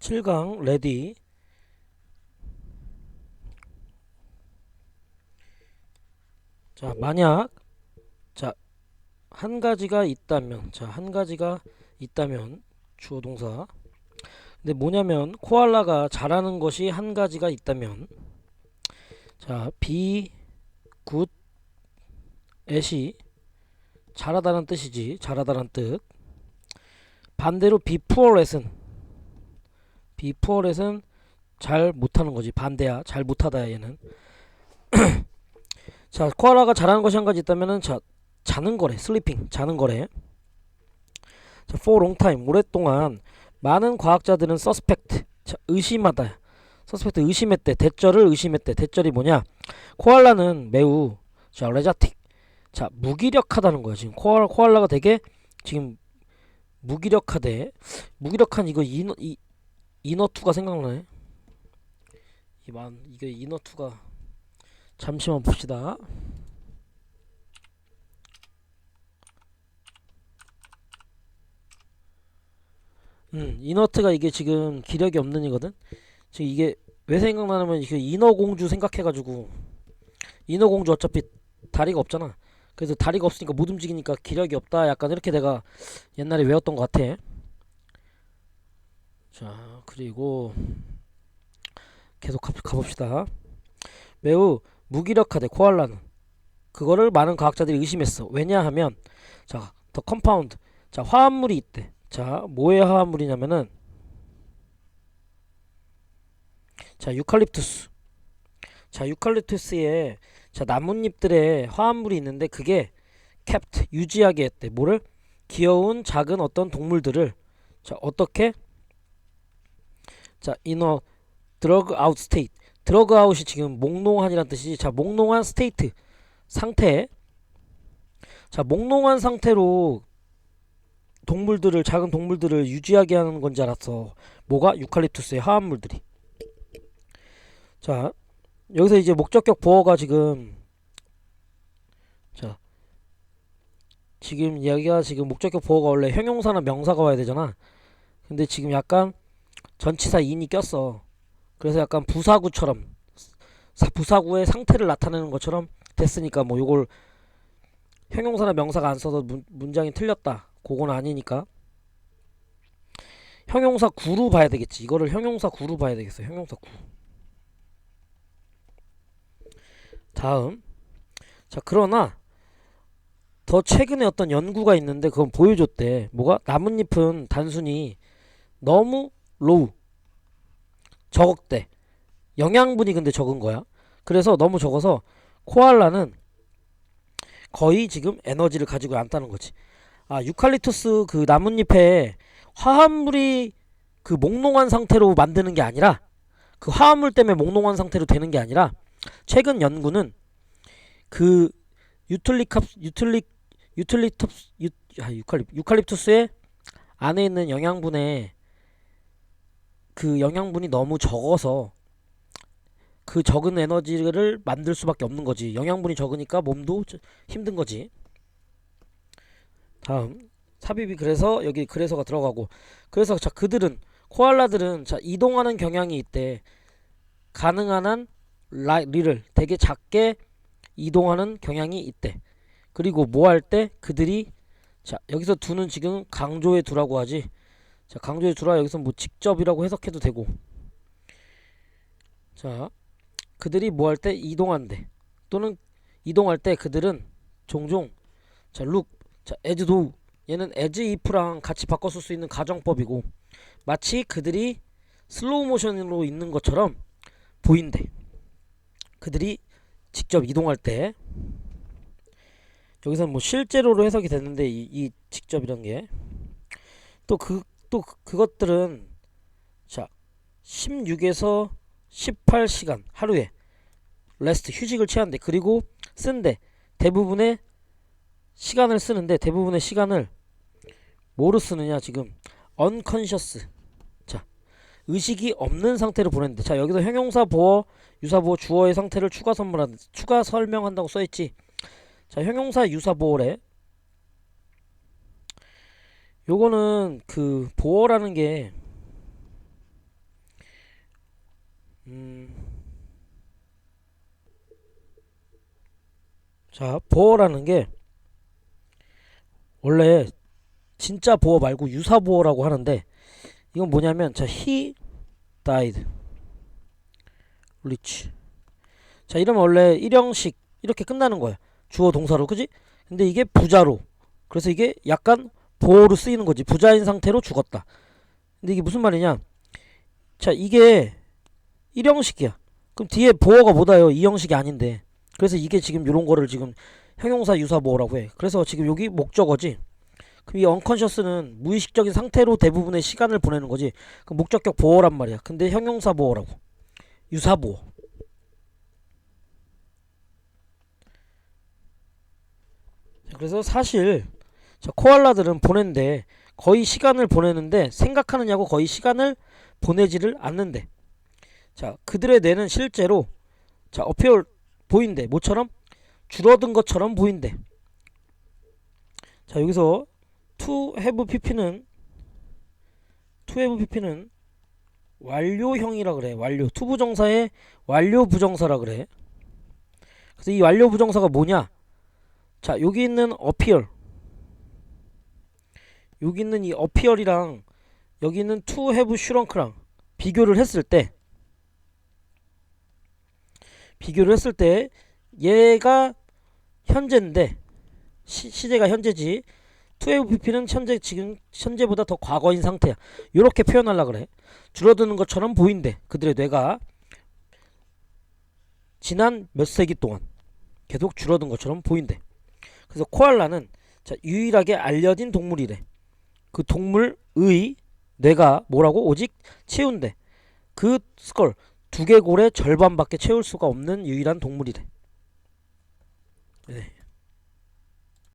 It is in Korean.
7강 레디. 자 만약 자 한 가지가 있다면 자 한 가지가 있다면 주어 동사. 근데 뭐냐면 코알라가 잘하는 것이 한 가지가 있다면 자 be good at이 잘하다는 뜻이지 잘하다는 뜻. 반대로 be poor at은 at은 잘 못하는 거지. 반대야. 잘 못하다 얘는. 자 코알라가 잘하는 것이 한 가지 있다면은 자 자는 거래. 슬리핑. 자는 거래. 자 for long time. 오랫동안 많은 과학자들은 suspect. 자 의심하다. suspect 의심했대. 대절을 의심했대. 대절이 뭐냐? 코알라는 매우 자 레자틱 자 무기력하다는 거야 지금. 코알, 코알라가 되게 지금 무기력하대. 무기력한 이거 이너 이 이너투가 생각나네. 이만 이게 이너투가. 잠시만 봅시다. 음 이너트가 이게 지금 기력이 없는 이거든? 지금 이게 왜 생각나냐면 그 인어공주 생각해가지고 인어공주 어차피 다리가 없잖아. 그래서 다리가 없으니까 못 움직이니까 기력이 없다. 약간 이렇게 내가 옛날에 외웠던 것 같아 자 그리고 계속 가, 가봅시다. 매우 무기력하대 코알라는. 그거를 많은 과학자들이 의심했어. 왜냐하면 자 더 컴파운드 자 화합물이 있대. 자 뭐의 화합물이냐면은 자 유칼립투스 자 유칼립투스에 자 나뭇잎들에 화합물이 있는데 그게 kept 유지하게 했대. 뭐를? 귀여운 작은 어떤 동물들을. 자 어떻게 자 인어 드러그 아웃 스테이트. 드러그 아웃이 지금 몽롱한이란 뜻이지. 자 몽롱한 스테이트 상태. 자 몽롱한 상태로 동물들을 작은 동물들을 유지하게 하는 건지 알았어 뭐가 유칼립투스의 화합물들이. 자 여기서 이제 목적격 보어가 지금 자 지금 이야기가 지금 목적격 보어가 원래 형용사나 명사가 와야 되잖아. 근데 지금 약간 전치사 인이 꼈어. 그래서 약간 부사구처럼 사- 부사구의 상태를 나타내는 것처럼 됐으니까 뭐 요걸 형용사나 명사가 안 써서 문, 문장이 틀렸다. 그건 아니니까. 형용사 구로 봐야 되겠지. 이거를 형용사 구로 봐야 되겠어. 형용사 구. 다음. 자 그러나 더 최근에 어떤 연구가 있는데 그건 보여줬대. 뭐가? 나뭇잎은 단순히 너무 로우. 적대. 영양분이 근데 적은 거야. 그래서 너무 적어서 코알라는 거의 지금 에너지를 가지고 않다는 거지. 아 유칼립투스 그 나뭇잎에 화합물이 그 몽롱한 상태로 만드는 게 아니라 그 화합물 때문에 몽롱한 상태로 되는 게 아니라 최근 연구는 그 유틀리캅 유틀리 유틀리톱 유 아, 유칼립 유칼립투스의 안에 있는 영양분에 그 영양분이 너무 적어서 그 적은 에너지를 만들 수밖에 없는 거지. 영양분이 적으니까 몸도 저- 힘든 거지. 다음 삽입이 그래서 여기 그래서가 들어가고 그래서 자 그들은 코알라들은 자 이동하는 경향이 있대. 가능한 한 라, 리를 되게 작게 이동하는 경향이 있대. 그리고 뭐 할 때 그들이 자 여기서 두는 지금 강조에 두라고 하지. 자 강조에 두라 여기서 뭐 직접이라고 해석해도 되고. 자 그들이 뭐 할 때 이동한대. 또는 이동할 때 그들은 종종 자 look 자 as though 얘는 as if랑 같이 바꿔 쓸 수 있는 가정법이고 마치 그들이 슬로우 모션으로 있는 것처럼 보인대. 그들이 직접 이동할 때 여기서는 뭐 실제로로 해석이 됐는데 이, 이 직접이란 게 또 그 또 그것들은 자 16에서 18시간 하루에 레스트 휴식을 취한대 그리고 쓴대 대부분의 시간을 쓰는데 대부분의 시간을 뭐로 쓰느냐 지금 unconscious. 자 의식이 없는 상태로 보냈는데 자 여기서 형용사 보어 유사 보어 주어의 상태를 추가 선물한 추가 설명한다고 써있지. 자 형용사 유사 보어래 요거는 그 보어라는 게 음. 자, 보어라는 게 원래 진짜 보어 말고 유사 보어라고 하는데 이건 뭐냐면 자, he died. rich. 자, 이러면 원래 일형식 이렇게 끝나는 거야. 주어 동사로. 그지? 근데 이게 부자로. 그래서 이게 약간 보어로 쓰이는 거지. 부자인 상태로 죽었다. 근데 이게 무슨 말이냐? 자, 이게 일형식이야. 그럼 뒤에 보어가 뭐다요? 이형식이 아닌데. 그래서 이게 지금 이런 거를 지금 형용사 유사 보어라고 해. 그래서 지금 여기 목적어지. 그럼 이 언컨셔스는 무의식적인 상태로 대부분의 시간을 보내는 거지. 그 목적격 보어란 말이야. 근데 형용사 보어라고. 유사. 자, 그래서 사실 자, 코알라들은 보낸데 거의 시간을 보내는데 생각하느냐고 거의 시간을 보내지를 않는데. 자 그들의 뇌는 실제로 자 어피얼 보인대. 뭐처럼? 줄어든 것처럼 보인대. 자 여기서 to have pp는 to have pp는 완료형이라 그래. 완료. to 부정사의 완료 부정사라 그래. 그래서 이 완료 부정사가 뭐냐? 자 여기 있는 appear 여기 있는 이 appear이랑 여기 있는 to have shrunk랑 비교를 했을 때 비교를 했을 때 얘가 현재인데 시, 시제가 현재지 2FPP는 현재 지금 현재보다 더 과거인 상태야. 이렇게 표현하려 그래. 줄어드는 것처럼 보인대. 그들의 뇌가 지난 몇 세기 동안 계속 줄어든 것처럼 보인대. 그래서 코알라는 자, 유일하게 알려진 동물이래. 그 동물의 뇌가 뭐라고 오직 채운대. 그 스컬 두개골의 절반밖에 채울 수가 없는 유일한 동물이래. 네.